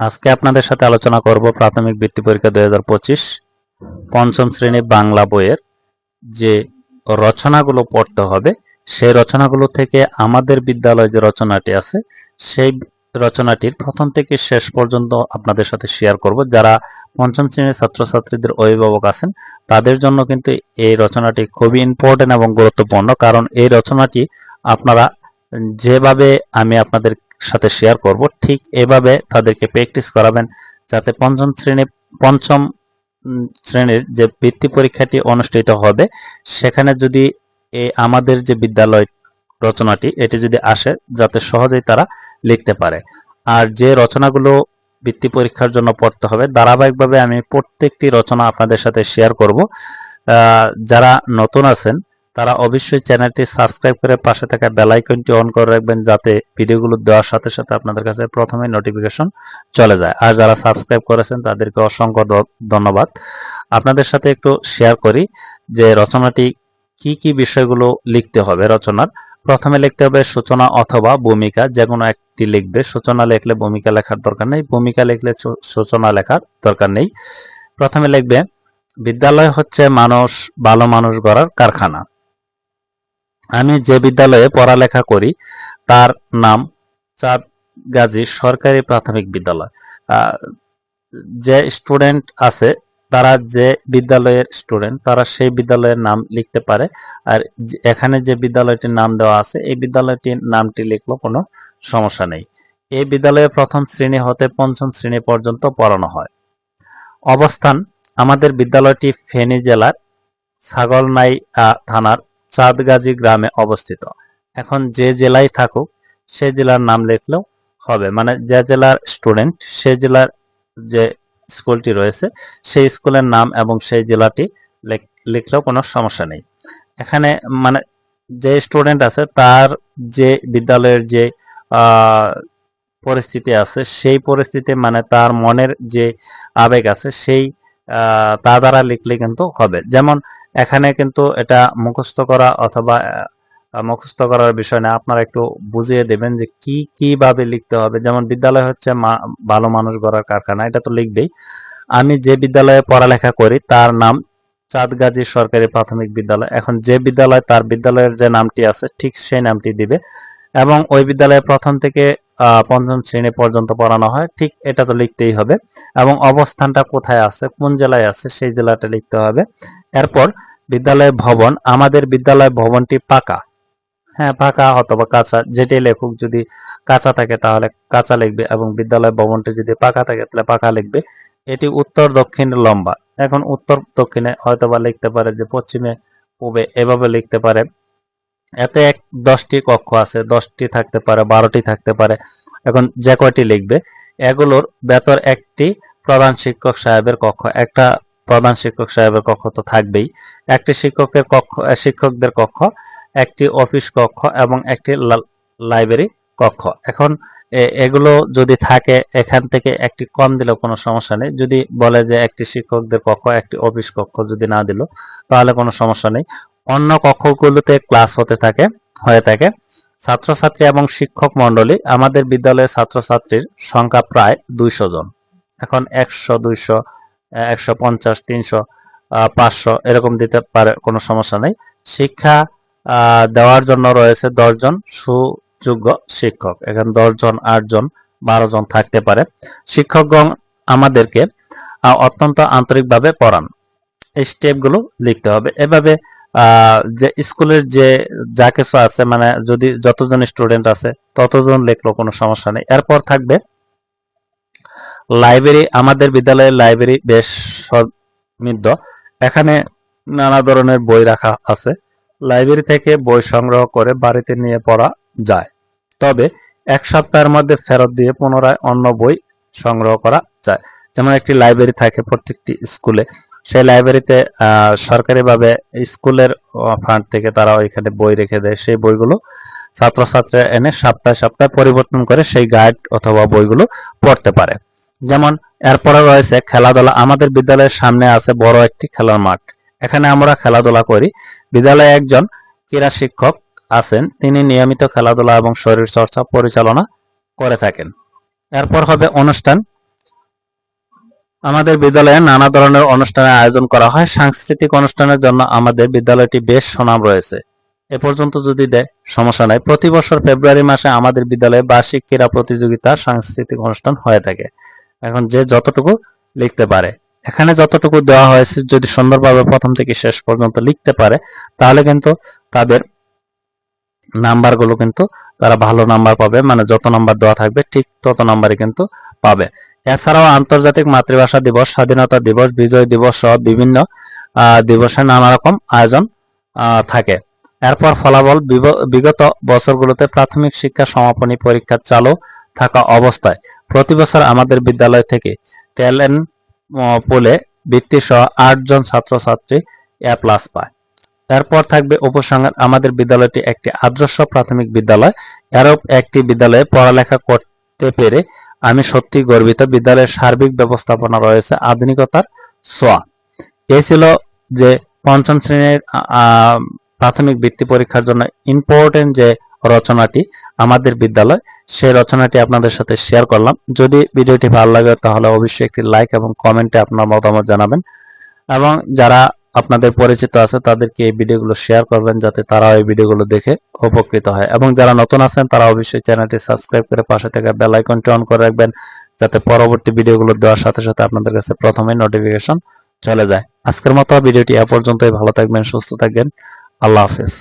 আজকে আপনাদের সাথে আলোচনা করব প্রাথমিক বৃত্তি পরীক্ষা দুই হাজার পঁচিশ পঞ্চম শ্রেণি বাংলা বইয়ের যে রচনাগুলো পড়তে হবে। সেই রচনাগুলো থেকে আমাদের বিদ্যালয়ে যে রচনাটি আছে, সেই রচনাটির প্রথম থেকে শেষ পর্যন্ত আপনাদের সাথে শেয়ার করব। যারা পঞ্চম শ্রেণির ছাত্রছাত্রীদের অভিভাবক আছেন, তাদের জন্য কিন্তু এই রচনাটি খুবই ইম্পর্টেন্ট এবং গুরুত্বপূর্ণ। কারণ এই রচনাটি আপনারা যেভাবে আমি আপনাদের সাথে শেয়ার করব। ঠিক এভাবে তাদেরকে প্র্যাকটিস করাবেন যাতে পঞ্চম শ্রেণি, পঞ্চম শ্রেণির যে বৃত্তি পরীক্ষাটি অনুষ্ঠিত হবে, সেখানে যদি আমাদের যে বিদ্যালয় রচনাটি, এটি যদি আসে, যাতে সহজেই তারা লিখতে পারে। আর যে রচনাগুলো বৃত্তি পরীক্ষার জন্য পড়তে হবে, ধারাবাহিকভাবে আমি প্রত্যেকটি রচনা আপনাদের সাথে শেয়ার করব। যারা নতুন আছেন তারা অবশ্যই চ্যানেলটি সাবস্ক্রাইব করে পাশে থাকা বেল আইকনটি অন করে রাখবেন যাতে ভিডিওগুলো দেওয়ার সাথে সাথে আপনাদের কাছে প্রথমে নোটিফিকেশন চলে যায়। আর যারা সাবস্ক্রাইব করেছেন, তাদেরকে অসংখ্য ধন্যবাদ। আপনাদের সাথে একটু শেয়ার করি যে রচনাটি কি কি বিষয়গুলো লিখতে হবে রচনার। প্রথমে লিখতে হবে সূচনা অথবা ভূমিকা যে কোনো একটি লিখবে। সূচনা লিখলে ভূমিকা লেখার দরকার নেই, ভূমিকা লিখলে সূচনা লেখার দরকার নেই। প্রথমে লিখবে, বিদ্যালয় হচ্ছে মানুষ, ভালো মানুষ গড়ার কারখানা। আমি যে বিদ্যালয়ে পড়ালেখা করি, তার নাম চাঁদ গাজী সরকারি প্রাথমিক বিদ্যালয়। যে স্টুডেন্ট আছে, তারা যে বিদ্যালয়ের স্টুডেন্ট, তারা সেই বিদ্যালয়ের নাম লিখতে পারে। আর এখানে যে বিদ্যালয়টির নাম দেওয়া আছে, এই বিদ্যালয়টির নামটি লিখলো কোনো সমস্যা নেই। এই বিদ্যালয়ে প্রথম শ্রেণি হতে পঞ্চম শ্রেণি পর্যন্ত পড়ানো হয়। অবস্থান, আমাদের বিদ্যালয়টি ফেনী জেলার ছাগলনাই থানার চাঁদগাজী গ্রামে অবস্থিত। এখন যে জেলায় থাকুক, সে জেলার নাম লিখলেও হবে। মানে যে জেলার স্টুডেন্ট সে জেলার যে স্কুলটি রয়েছে, সেই স্কুলের নাম এবং সেই জেলাটি লেখ- লিখলেও কোনো সমস্যা নেই। এখানে মানে যে স্টুডেন্ট আছে, তার যে বিদ্যালয়ের যে পরিস্থিতি আছে, সেই পরিস্থিতি মানে তার মনের যে আবেগ আছে, সেই তা দ্বারা লিখলে কিন্তু হবে। যেমন এখানে কিন্তু এটা মুখস্থ করা অথবা মুখস্থ করার বিষয় না। আপনারা একটু বুঝিয়ে দেবেন যে কি, কীভাবে লিখতে হবে। যেমন বিদ্যালয় হচ্ছে ভালো মানুষ গড়ার কারখানা, এটা তো লিখবেই। আমি যে বিদ্যালয়ে পড়ালেখা করি, তার নাম চাঁদগাজী সরকারি প্রাথমিক বিদ্যালয়। এখন যে বিদ্যালয়, তার বিদ্যালয়ের যে নামটি আছে, ঠিক সেই নামটি দিবে। এবং ওই বিদ্যালয়ে প্রথম থেকে পঞ্চম শ্রেণি পর্যন্ত পড়ানো হয়। ঠিক এটা তো লিখতেই হবে। এবং অবস্থানটা কোথায় আছে, কোন জেলায় আছে, সেই জেলাটা লিখতে হবে। এরপর বিদ্যালয় ভবন, আমাদের বিদ্যালয় ভবনটি পাকা। হ্যাঁ পাকা অথবা কাঁচা, যেটাই লেখুক, যদি কাঁচা থাকে তাহলে কাঁচা লিখবে এবং বিদ্যালয় ভবনটি যদি পাকা থাকে তাহলে পাকা লিখবে। এটি উত্তর দক্ষিণ লম্বা। এখন উত্তর দক্ষিণে হয়তোবা লিখতে পারে যে পশ্চিমে পূবে, এভাবে লিখতে পারে। এতে এক দশটি কক্ষ আছে, দশটি থাকতে পারে, বারোটি থাকতে পারে। এখন যে কয়টি লিখবে? এগুলোর ভেতর একটি প্রধান শিক্ষক সাহেবের কক্ষ, একটা প্রধান শিক্ষক সাহেবের কক্ষ তো থাকবেই। একটি শিক্ষকের কক্ষ শিক্ষকদের কক্ষ, একটি অফিস কক্ষ এবং একটি লাইব্রেরি কক্ষ। এখন এগুলো যদি থাকে, এখান থেকে একটি কম দিলেও কোনো সমস্যা নেই। যদি বলে যে একটি শিক্ষকদের কক্ষ, একটি অফিস কক্ষ যদি না দিল, তাহলে কোনো সমস্যা নেই। অন্য কক্ষগুলোতে ক্লাস হতে থাকে, হয়ে থাকে। ছাত্রছাত্রী এবং শিক্ষক মণ্ডলী, আমাদের বিদ্যালয়ের ছাত্রছাত্রীর সংখ্যা প্রায় দুইশো জন। এখন একশো, দুইশো, একশো পঞ্চাশ, তিনশো পাঁচশো এরকম দিতে পারে, কোনো সমস্যা নেই। শিক্ষা দেওয়ার জন্য রয়েছে দশজন সুযোগ্য শিক্ষক। এখানে দশজন আটজন বারো জন থাকতে পারে। শিক্ষকগণ আমাদেরকে অত্যন্ত আন্তরিকভাবে পড়ান। এই স্টেপগুলো লিখতে হবে। এভাবে যে স্কুলের যে যা কিছু আছে মানে যদি যতজন স্টুডেন্ট আছে, ততজন লিখলো, কোনো সমস্যা নেই। এরপর থাকবে লাইব্রেরি আমাদের বিদ্যালয়ের লাইব্রেরি বেশ সমৃদ্ধ। এখানে নানা ধরনের বই রাখা আছে। লাইব্রেরি থেকে বই সংগ্রহ করে বাড়িতে নিয়ে পড়া যায়। তবে এক সপ্তাহের মধ্যে ফেরত দিয়ে পুনরায় অন্য বই সংগ্রহ করা যায়। যেমন একটি লাইব্রেরি থাকে প্রত্যেকটি স্কুলে। সেই লাইব্রেরিতে সরকারিভাবে স্কুলের ফান্ড থেকে তারা ওইখানে বই রেখে দেয়। সেই বইগুলো ছাত্রছাত্রীরা এনে সপ্তাহে সপ্তাহে পরিবর্তন করে সেই গাইড অথবা বইগুলো পড়তে পারে। যেমন, এরপরে রয়েছে খেলাধুলা। আমাদের বিদ্যালয়ের সামনে আছে বড় একটি খেলার মাঠ। এখানে আমরা খেলাধুলা করি। বিদ্যালয়ে একজন ক্রীড়া শিক্ষক আছেন। তিনি নিয়মিত খেলাধুলা এবং শরীর চর্চা পরিচালনা করে থাকেন। এরপর হবে অনুষ্ঠান। আমাদের বিদ্যালয়ে নানা ধরনের অনুষ্ঠানের আয়োজন করা হয়। সাংস্কৃতিক অনুষ্ঠানের জন্য আমাদের বিদ্যালয়টি বেশ সুনাম রয়েছে। এ পর্যন্ত যদি দেয় সমস্যা নাই, প্রতি বছর ফেব্রুয়ারি মাসে আমাদের বিদ্যালয়ে বার্ষিক ক্রীড়া প্রতিযোগিতা, সাংস্কৃতিক অনুষ্ঠান হয়ে থাকে। এখন যে যতটুকু লিখতে পারে। এখানে যতটুকু দেওয়া হয়েছে, যদি সুন্দরভাবে প্রথম থেকে শেষ পর্যন্ত লিখতে পারে, তাহলে কিন্তু তাদের নাম্বারগুলো কিন্তু তারা ভালো নাম্বার পাবে। মানে যত নাম্বার দেওয়া থাকবে, ঠিক তত নাম্বারই কিন্তু পাবে। এছাড়াও আন্তর্জাতিক মাতৃভাষা দিবস, স্বাধীনতা দিবস, বিজয় দিবস সহ বিভিন্ন দিবসে নানা রকম আয়োজন থাকে। এরপর ফলাফল বিগত বছরগুলোতে প্রাথমিক শিক্ষা সমাপনী পরীক্ষা চালু থাকা অবস্থায় প্রতি বছর আমাদের বিদ্যালয় থেকে ট্যালেন্ট পোলে বৃত্তি সহ আটজন ছাত্রছাত্রী এ প্লাস পায়। এরপর থাকবে উপসংহার, আমাদের বিদ্যালয়টি একটি আদর্শ প্রাথমিক বিদ্যালয়। এরও একটি বিদ্যালয়ে পড়ালেখা করতে পেরে আমি সত্যি গর্বিত। বিদ্যালয়ের সার্বিক ব্যবস্থাপনা রয়েছে আধুনিকতার ছোঁয়া। এ ছিল যে পঞ্চম শ্রেণির প্রাথমিক বৃত্তি পরীক্ষার জন্য ইম্পর্টেন্ট যে রচনাটি আমাদের বিদ্যালয়, সেই রচনাটি আপনাদের সাথে শেয়ার করলাম। যদি ভিডিওটি ভালো লাগে, তাহলে অবশ্যই একটি লাইক এবং কমেন্টে আপনার মতামত জানাবেন। এবং যারা আপনাদের পরিচিত আছে, তাদেরকে এই ভিডিওগুলো শেয়ার করবেন যাতে তারা এই ভিডিওগুলো দেখে উপকৃত হয়। এবং যারা নতুন আছেন, তারা অবশ্যই চ্যানেলটি সাবস্ক্রাইব করে পাশে থেকে বেল আইকনটি অন করে রাখবেন, যাতে পরবর্তী ভিডিওগুলো দেওয়ার সাথে সাথে আপনাদের কাছে প্রথমে নোটিফিকেশন চলে যায়। আজকের মতো ভিডিওটি এ পর্যন্তই। ভালো থাকবেন, সুস্থ থাকবেন। আল্লাহ হাফেজ।